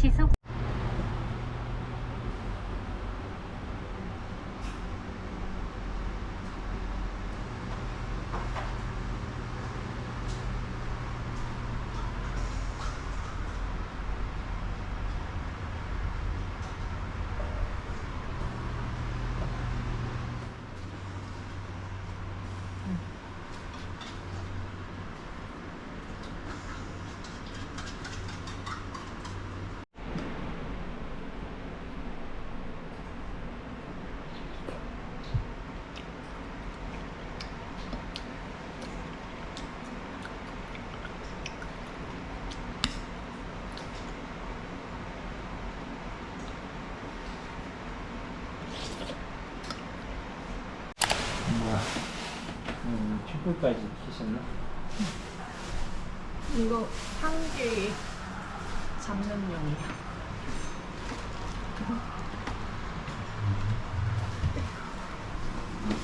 시속 뭐야? 음, 촛불까지 켜셨나? 이거 한개 잡는 용이야.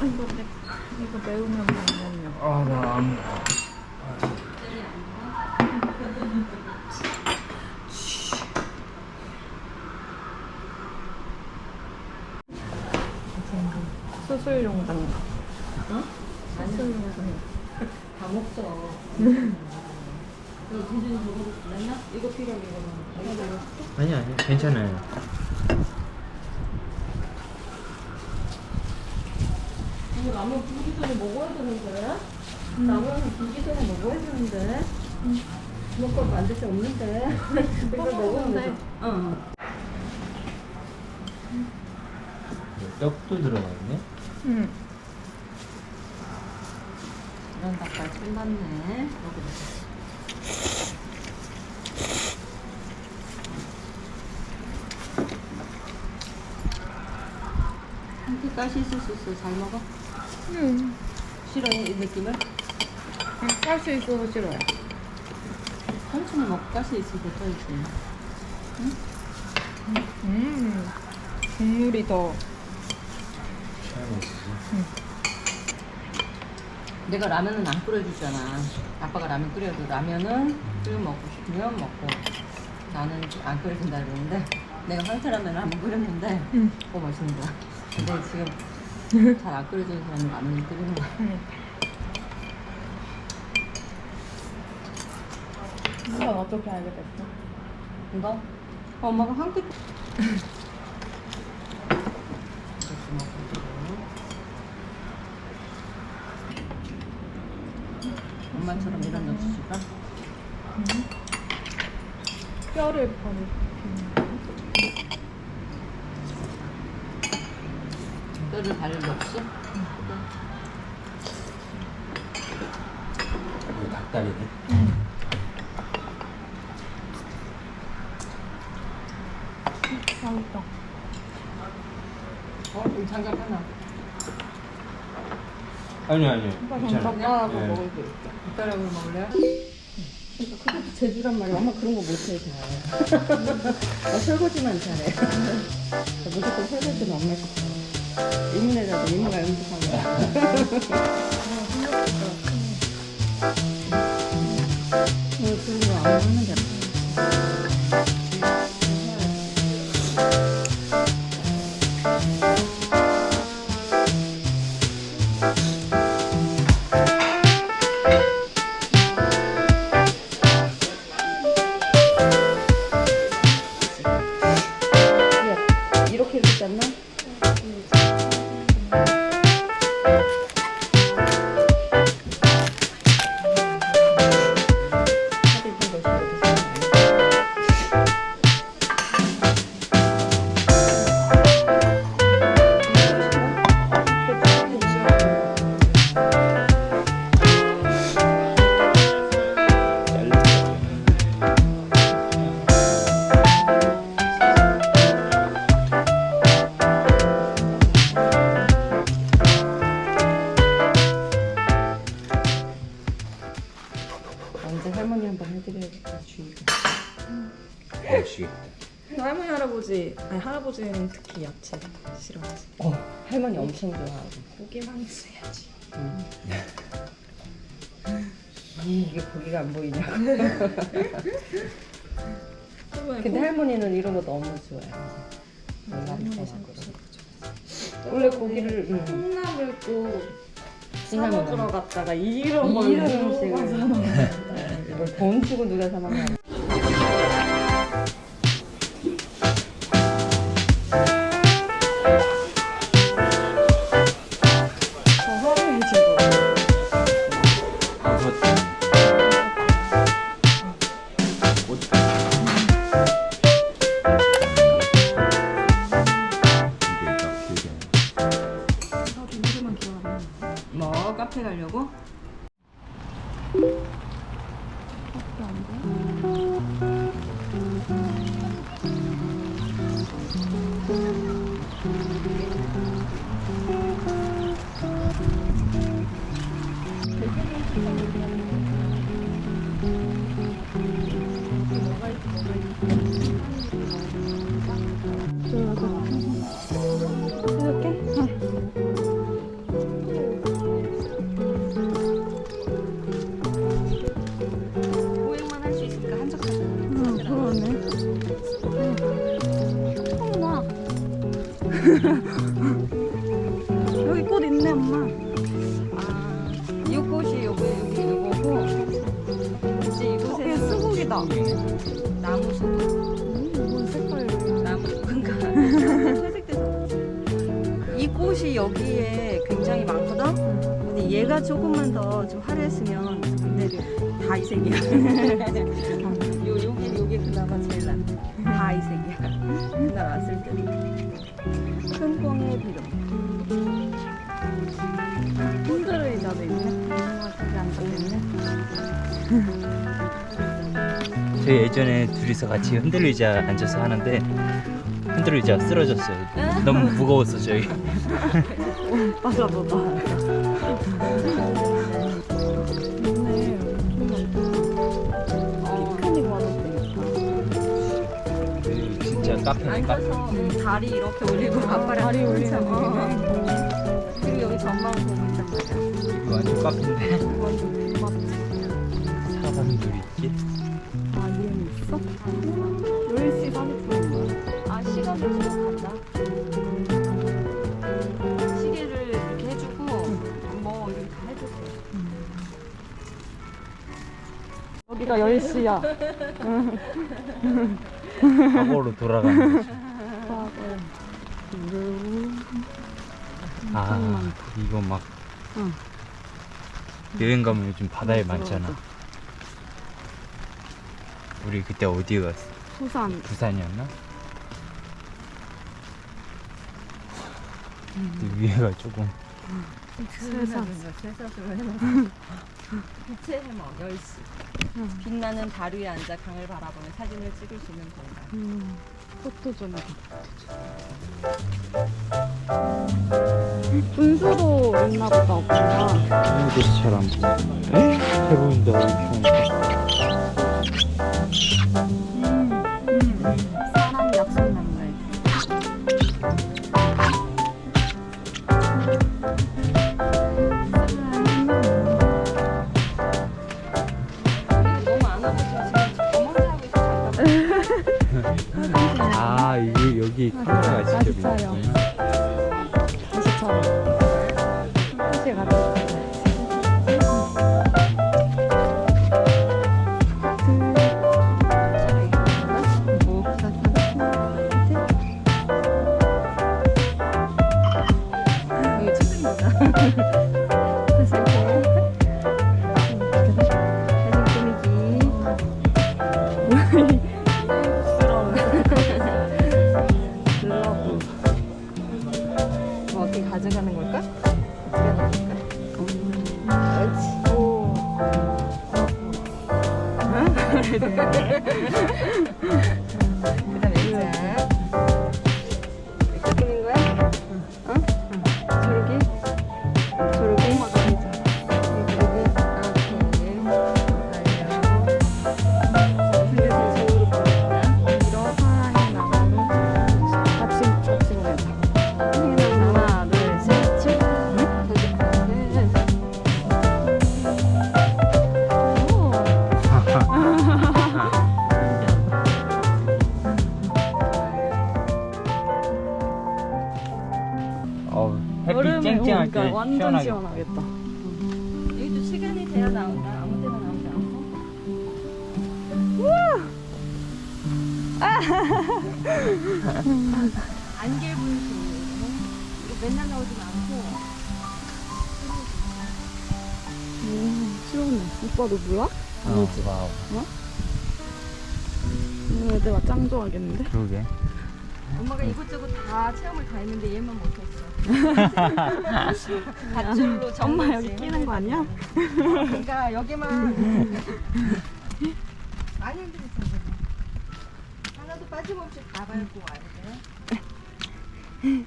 아, 이거 매, 이거 매우면 먹는 용. 아, 나 안. 수술용당. 어? 수술용당. 다 먹죠. 이거 필요해 이거. 아니 아니 괜찮아요. 이거 라면 불기 전에 먹어야 되는데. 라면은 불기 전에 먹어야 되는데. 먹고 만들 수 없는데. 이거 먹으면 돼. 응. 떡도 들어가 있네. 응. 이런 닭발 끝났네. 한끼 가시 있을 수 있어. 잘 먹어. 응. 싫어해 이 느낌을? 할수 있어서 싫어요. 삼촌은 먹고 가시 있을 때 떠있지. 음. 국물이 더. 시원해지지. 내가 라면은 안 끓여주잖아. 아빠가 라면 끓여도 라면은 끓여 먹고 싶으면 먹고 나는 안 끓여준다 그러는데 내가 황태라면을 한번 끓였는데 응. 어 맛있는 거야. 근데 지금 잘 안 끓여주는 사람이 라면을 끓이는 거야. 응. 이건 어떻게 알게 됐어? 이거 어, 엄마가 황태 이렇게 먹고 엄마처럼 이런 거 주실까? 뼈를 버리. 뼈를 바를 없어? 이거 닭다리네. 맛있다. 어? 이 장갑 하나. 아니 아니. 오빠 괜찮아. 젓가락으로 예. 먹을 수 있어. 젓가락으로 먹을래요? 그것도 제주란 말이야. 엄마 그런 거 못해 잘. 나 설거지만 잘해. 나 무조건 설거지는 엄마 시켜. 이모네라도 이모가 거야. 어, 그런 거안 돼. 이렇게 맛있겠다. 할머니 할아버지 아니 할아버지는 특히 야채 싫어하지. 어, 할머니 엄청 좋아하고 고기만 있어야지. 응. 이게 고기가 안 보이냐고. 저번에 근데 할머니는 이런 거 너무 좋아해. 원래 고기를 음, 콩나물 또 콩나물. 사먹으러 갔다가 이런 걸 이런 누가 음식을. 사 먹는 거야. 이걸 돈 주고 누가 사 먹냐. 얘 수국이다. 나무 속뭔 색깔이야? 나무 그러니까 퇴색돼서 이 꽃이 여기에 굉장히 많거든. 근데 얘가 조금만 더 좀 화려했으면 근데 다 이 색이야. 요 여기 여기 그나마 제일 나. 다이 색이야. 그날 왔을 때는 큰 꽁의 비름. 저희 예전에 둘이서 같이 흔들 의자 앉아서 하는데 흔들 의자 쓰러졌어요 너무 무거웠어 저희 맞아, 맞아. 네, 피크닉 와도 되겠다. 그 진짜 카페네 카페 앉아서 음, 다리 이렇게 올리고 아빠랑 다리 올리는 거. 그리고 여기 전망 보고 있단 말이야. 이거 완전 카페인데 완전 고맙지. 사람들이 있지 아, 있어? 10시 40분. 아 시간을 좀 간다. 시계를 이렇게 해주고 뭐 이렇게 다 해줬어. 여기가 10시야. 과거로 돌아가는 거지 아 이거 막 응. 여행 가면 요즘 바다에 많잖아 우리 그때 어디 갔어? 부산. 부산이었나? 근데 위에가 조금 세상. 빛의 해먹 10시. 빛나는 달 위에 앉아 강을 바라보며 사진을 찍을 수 있는 공간. 음, 포토존. 분수도 있나 보다, 보여 에? 잘 보인다 여기 카메라가 직접 맛있어요. 있네 다시 쳐. 다시 가자. 이 제일 완전 시원하게. 시원하겠다. 여기도 시간이 돼야 나온다. 아무 때나 나오지 않고. 안개 분수. 이거 맨날 나오지는 않고. 시원해. 오빠도 몰라? 어, 와우. 오늘 애들 짱 좋아하겠는데? 그러게. 엄마가 이것저것 다 체험을 다 했는데 얘만 못했어. 밧줄로 정말 여기 끼는 거 아니야? 그러니까 여기만 많이 힘들었어. 하나도 빠짐없이 다 밟고 와야 돼. 이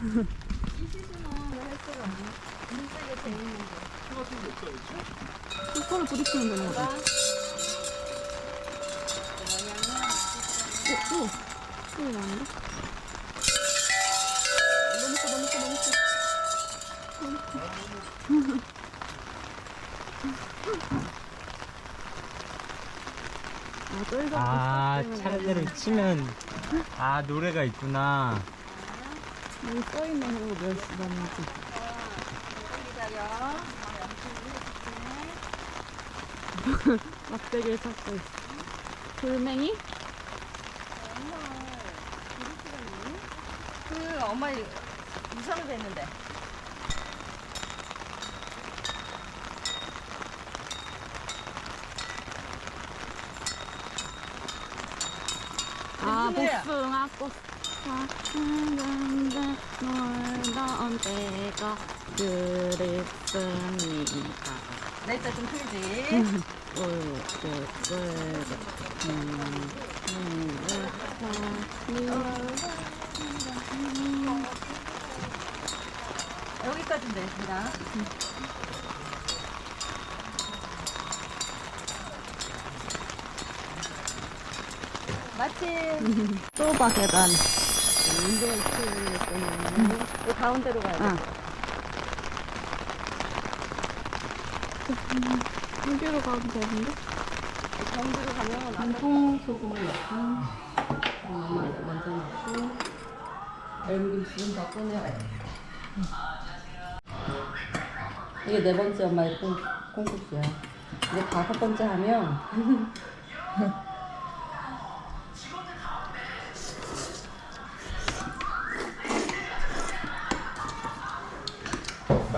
시즌은 손을 부딪히면 되는 거지. 봐. 오, 오. 소리 나는데? 너무 커, 너무 커, 너무 커. 아, 쫄 아, 차례대로 치면 아 노래가 있구나. 여기 써있네, 하고 몇 시간인지. 막대기를 찾고 있어. 돌멩이? 그 엄마 유선을 뵀는데. 아? 복숭아 꽃. 사는데 놀던 때가 그립습니다. 내 이따 좀 틀지. 꿀꿀꿀 여기까지인데, 제가. 마침 또봐 계단. 이 가운데로 가야 돼. 아. 여기로 가면 되는데? 경주로 가면 안 돼. 통 소금을 넣고 엄마한테 먼저 넣고 얼굴 지금 다 꺼내야 돼. 이게 네 번째 엄마의 콩, 콩국수야. 이제 다섯 번째 하면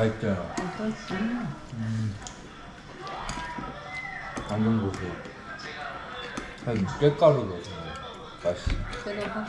맛있잖아. 그렇지. 당근 고수. 한 깻가루 넣어서 먹어. 맛있어. 그래서